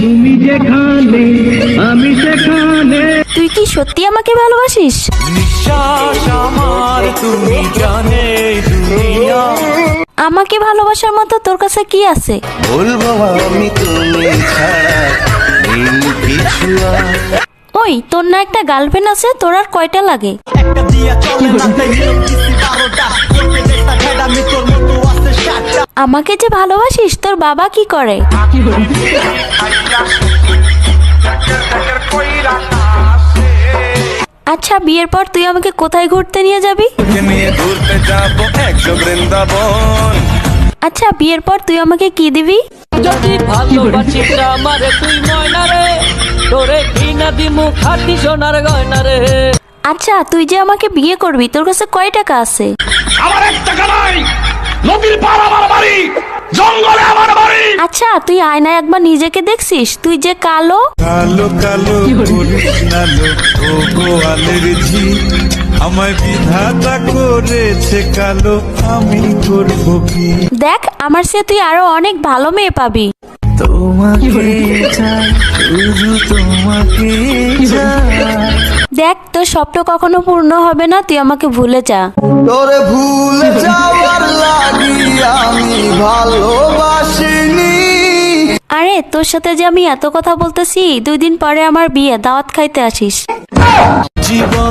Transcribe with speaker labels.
Speaker 1: তুমি যেখানে আমি সেখানে।
Speaker 2: তুই কি সত্যি আমাকে ভালোবাসিস?
Speaker 3: নিঃশ্বাস আমার তুমি জানে দুনিয়া।
Speaker 2: আমাকে ভালোবাসার মতো তোর কাছে কি আছে?
Speaker 3: বলব আমি তুমি ছাড়া।
Speaker 2: ওই তোর না একটা গার্লফ্রেন্ড আছে তোর আর কয়টা লাগে? আমাকে যে ভালোবাসিস তোর বাবা কি করে? আচ্ছা বিয়ের পর তুই আমাকে কোথায় ঘুরতে নিয়ে যাবি? আচ্ছা বিয়ের পর তুই আমাকে কি দিবি?
Speaker 4: যদি ভালোবাসিস আমারে তুই ময়না রে। তোরে কিনা দিমু খাটি সোনার গয়না রে।
Speaker 2: আচ্ছা তুই যে আমাকে বিয়ে করবি তোর কাছে কয় টাকা আছে?
Speaker 5: আমার এক টাকা নাই। নদীর পার আমার বাড়ি জঙ্গলে আমার বাড়ি।
Speaker 2: আচ্ছা তুই আয়নায় একবার নিজেকে দেখছিস? তুই যে কালো।
Speaker 3: কালো কালো ও গোয়ালের ঝি। আমায় বিধাতা করেছে কালো আমি করব কি?
Speaker 2: দেখ আমার সে তুই আরও অনেক ভালো মেয়ে পাবি।
Speaker 3: তোমাকে চাই শুধু তোমাকে চাই।
Speaker 2: দেখ তোর স্বপ্ন কখনো পূর্ণ হবে না তুই আমাকে ভুলে যা।
Speaker 6: তোরে ভুলে যাওয়ার
Speaker 2: তোর সাথে যে আমি এত কথা বলতেছি, দুই দিন পরে আমার বিয়ে, দাওয়াত খাইতে আসিস।
Speaker 3: জীবনে